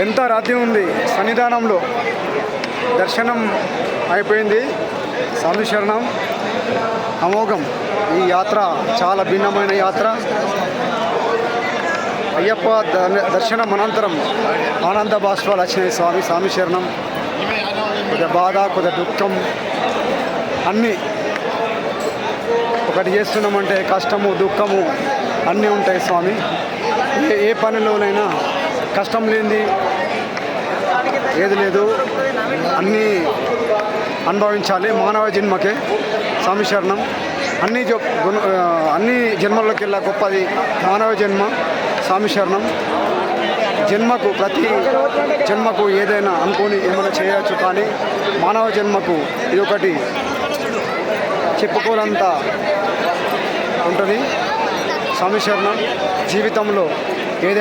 ఎంత రద్దీ ఉంది? సన్నిధానంలో దర్శనం అయిపోయింది. స్వామి శరణం. అమోఘం. ఈ యాత్ర చాలా భిన్నమైన యాత్ర. అయ్యప్ప ద- దర్శనం అనంతరం ఆనంద బాష్పాలు వచ్చినాయి స్వామి స్వామి శరణం. కొద్ది బాధ కొద్ది దుఃఖం. అన్నీ ఒకటి చేస్తున్నామంటే కష్టము దుఃఖము అన్నీ ఉంటాయి స్వామి. ఏ పనిలోనైనా కష్టం లేనిది ఏది లేదు. అన్నీ అనుభవించాలి. మానవ జన్మకే స్వామి శరణం అన్ని గుణ- అన్ని జన్మల్లోకి వెళ్ళా గొప్పది మానవ జన్మ స్వామి శరణం జన్మకు ప్రతి జన్మకు ఏదైనా అనుకొని ఏమైనా చేయవచ్చు కానీ మానవ జన్మకు ఇది ఒకటి చెప్పుకోనంత ఉంటుంది. స్వామి శరణం జీవితంలో ఏదైనా